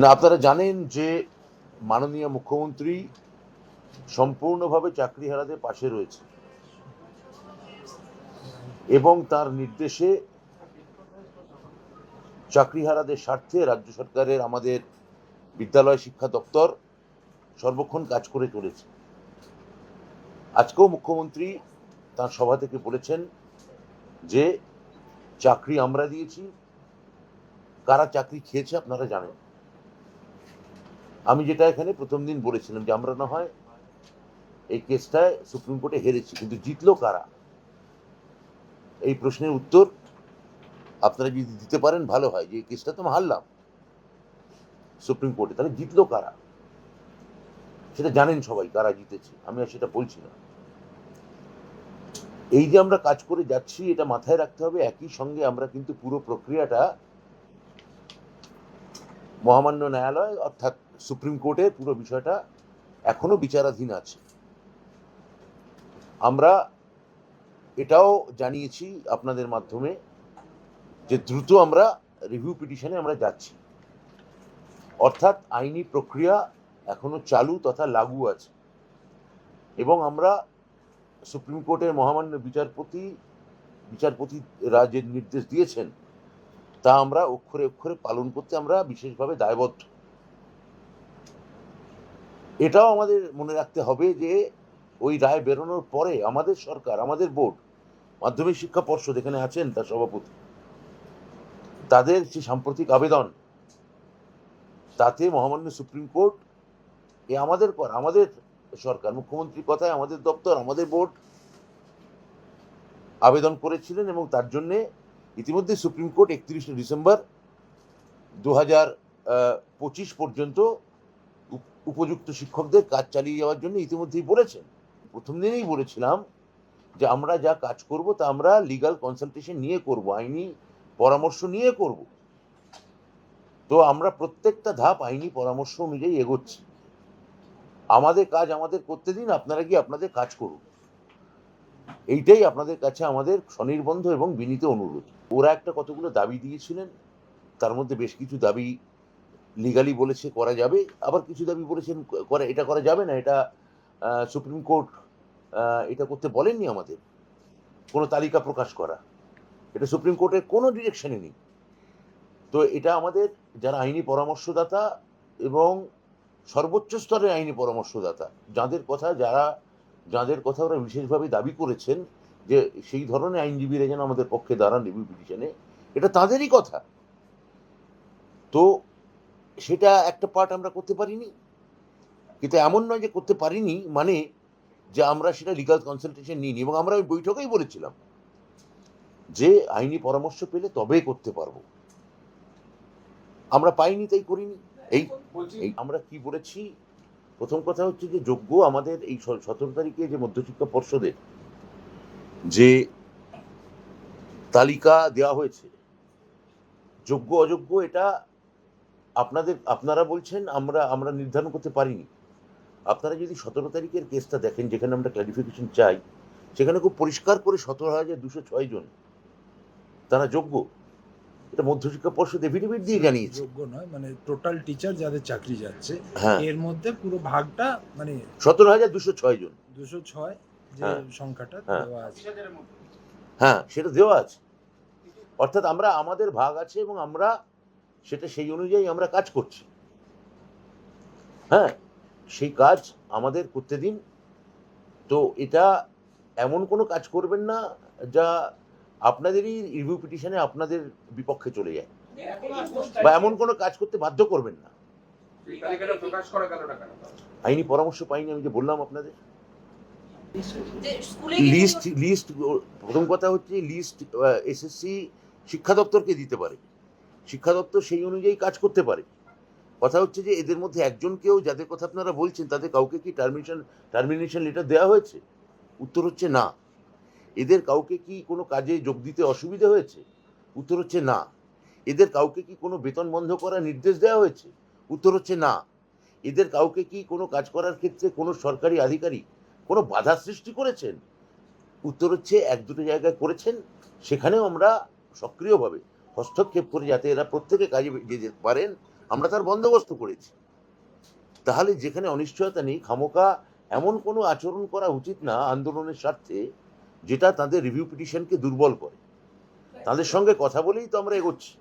না, আপনারা জানেন যে মাননীয় মুখ্যমন্ত্রী সম্পূর্ণভাবে চাকরি চাকরিহারাদের পাশে রয়েছে এবং তার নির্দেশে চাকরি চাকরিহারাদের স্বার্থে রাজ্য সরকারের আমাদের বিদ্যালয় শিক্ষা দপ্তর সর্বক্ষণ কাজ করে চলেছে। আজকেও মুখ্যমন্ত্রী তার সভা থেকে বলেছেন যে, চাকরি আমরা দিয়েছি। কারা চাকরি খেয়েছে আপনারা জানেন। আমি যেটা এখানে প্রথম দিন বলেছিলাম যে আমরা না হয় এই কেসটায় সুপ্রিম কোর্টে হেরেছি, কিন্তু জিতলো কারা? এই প্রশ্নের উত্তর আপনারা যদি দিতে পারেন, ভালো হয়। যে কেসটা তো হারলাম সুপ্রিম কোর্টে, তাহলে জিতলো কারা? সেটা জানেন সবাই কারা জিতেছে, আমি আর সেটা বলছি না। এই যে আমরা কাজ করে যাচ্ছি, এটা মাথায় রাখতে হবে, একই সঙ্গে আমরা কিন্তু পুরো প্রক্রিয়াটা মহামান্য ন্যায়ালয় অর্থাৎ সুপ্রিম কোর্টে পুরো বিষয়টা এখনও বিচারাধীন আছে। আমরা এটাও জানিয়েছি আপনাদের মাধ্যমে যে দ্রুত আমরা রিভিউ পিটিশনে আমরা যাচ্ছি। অর্থাৎ আইনি প্রক্রিয়া এখনও চালু তথা লাগু আছে। এবং আমরা সুপ্রিম কোর্টের মহামান্য বিচারপতি বিচারপতিরা যে নির্দেশ দিয়েছেন, তা আমরা অক্ষরে অক্ষরে পালন করতে আমরা বিশেষভাবে দায়বদ্ধ। এটাও আমাদের মনে রাখতে হবে যে ওই রায় বেরোনোর পরে আমাদের সরকার, আমাদের বোর্ড, মাধ্যমিক শিক্ষা পর্ষদ এখানে আছেন, তার সভাপতি। তাদের যে সাম্প্রতিক আবেদন, তাতে মহামান্য সুপ্রিম কোর্ট এ আমাদের পর আমাদের সরকার, মুখ্যমন্ত্রীর কথায় আমাদের দপ্তর, আমাদের বোর্ড আবেদন করেছিলেন এবং তার জন্যে ইতিমধ্যে সুপ্রিম কোর্ট একত্রিশে ডিসেম্বর দু পঁচিশ পর্যন্ত উপযুক্ত শিক্ষকদের কাজ চালিয়ে যাওয়ার জন্য ইতিমধ্যেই বলেছেন। প্রথম দিনেই বলেছিলাম যে আমরা যা কাজ করব তা আমরা লিগাল কনসালটেশন নিয়ে করব, আইনি পরামর্শ নিয়ে করব। তো আমরা প্রত্যেকটা ধাপ আইনি পরামর্শ অনুযায়ী এগোচ্ছি। আমাদের কাজ আমাদের করতে দিন, আপনারা কি আপনাদের কাজ করুন। এইটাই আপনাদের কাছে আমাদের স্বনির্বন্ধ এবং বিনীত অনুরোধ। ওরা একটা কতগুলো দাবি দিয়েছিলেন, তার মধ্যে বেশ কিছু দাবি লিগালি বলেছে করা যাবে, আবার কিছু দাবি বলেছেন করে, এটা করা যাবে না, এটা সুপ্রিম কোর্ট এটা করতে বলেননি আমাদের। কোনো তালিকা প্রকাশ করা। এটা সুপ্রিম কোর্টের কোনো ডিরেকশনে নেই। তো এটা আমাদের যারা আইনি পরামর্শদাতা এবং সর্বোচ্চ স্তরের আইনি পরামর্শদাতা, যাদের কথা যারা, যাদের কথা ওরা বিশেষভাবে দাবি করেছেন যে সেই ধরনের আইনজীবীরা যেন আমাদের পক্ষে দাঁড়ান রিভিউ পিটিশনে এটা তাদেরই কথা। তো সেটা একটা পার্ট আমরা করতে পারিনি। কিন্তু এমন নয় যে করতে পারিনি মানে যে আমরা সেটা লিগাল কনসালটেশন নিইনি। এবং আমরা ওই বৈঠকেই বলেছিলাম যে আইনি পরামর্শ পেলে তবে করতে পারব। আমরা পাইনি তাই করিনি। এই এই আমরা কি বলেছি? প্রথম কথা হচ্ছে যে যোগ্য আমাদের এই সতেরো তারিখে যে মধ্যশিক্ষা পর্ষদের যে তালিকা দেওয়া হয়েছে যোগ্য অযোগ্য এটা আপনাদের আপনারা বলছেন আমরা আমরা নির্ধারণ করতে পারিনি। আপনারা যদি সতেরো তারিখের কেসটা দেখেন যেখানে আমরা ক্লারিফিকেশন চাই সেখানে খুব পরিষ্কার করে সতেরো হাজার দুশো ছয় জন তারা যোগ্য। এটা মধ্যশিক্ষা পর্ষদ এফিডেভিট দিয়ে জানিয়েছে। যোগ্য নয় মানে টোটাল টিচার যাদের চাকরি যাচ্ছে হ্যাঁ। এর মধ্যে পুরো ভাগটা মানে সতেরো হাজার দুশো ছয় জন। দুশো ছয় যে হ্যাঁ। সংখ্যাটা হ্যাঁ। দেওয়া আছে। হ্যাঁ সেটা দেওয়া আছে। অর্থাৎ আমরা আমাদের ভাগ আছে এবং আমরা সেটা সেই অনুযায়ী আমরা কাজ করছি। হ্যাঁ সেই কাজ আমাদের করতে দিন। তো এটা এমন কোনো কাজ করবেন না যা আপনাদেরই রিভিউ পিটিশনে আপনাদের বিপক্ষে চলে যায়। বা এমন কোনো কাজ করতে বাধ্য করবেন না। আইনি পরামর্শ পাইনি আমি যে বললাম আপনাদের। লিস্ট লিস্ট প্রথম কথা হচ্ছে লিস্ট এসএসসি শিক্ষা দপ্তরকে দিতে পারে। শিক্ষা দপ্তর সেই অনুযায়ী কাজ করতে পারে। কথা হচ্ছে যে এদের মধ্যে একজনকেও যাদের কথা আপনারা বলছেন, তাদের কাউকে কি টার্মিনেশন টার্মিনেশন লেটার দেওয়া হয়েছে? উত্তর হচ্ছে না। এদের কাউকে কি কোনো কাজে যোগ দিতে অসুবিধা হয়েছে? উত্তর হচ্ছে না। এদের কাউকে কি কোনো বেতন বন্ধ করার নির্দেশ দেওয়া হয়েছে? উত্তর হচ্ছে না। এদের কাউকে কি কোনো কাজ করার ক্ষেত্রে কোনো সরকারি আধিকারিক কোনো বাধা সৃষ্টি করেছেন? উত্তর হচ্ছে এক দুটো জায়গায় করেছেন। সেখানেও আমরা সক্রিয়ভাবে হস্তক্ষেপ করে যাতে এরা প্রত্যেকে কাজে যেতে পারেন, আমরা তার বন্দোবস্ত করেছি। তাহলে যেখানে অনিশ্চয়তা নেই খামোকা এমন কোনো আচরণ করা উচিত না আন্দোলনের স্বার্থে, যেটা তাদের রিভিউ পিটিশনকে দুর্বল করে। তাদের সঙ্গে কথা বলেই তো আমরা এগোচ্ছি।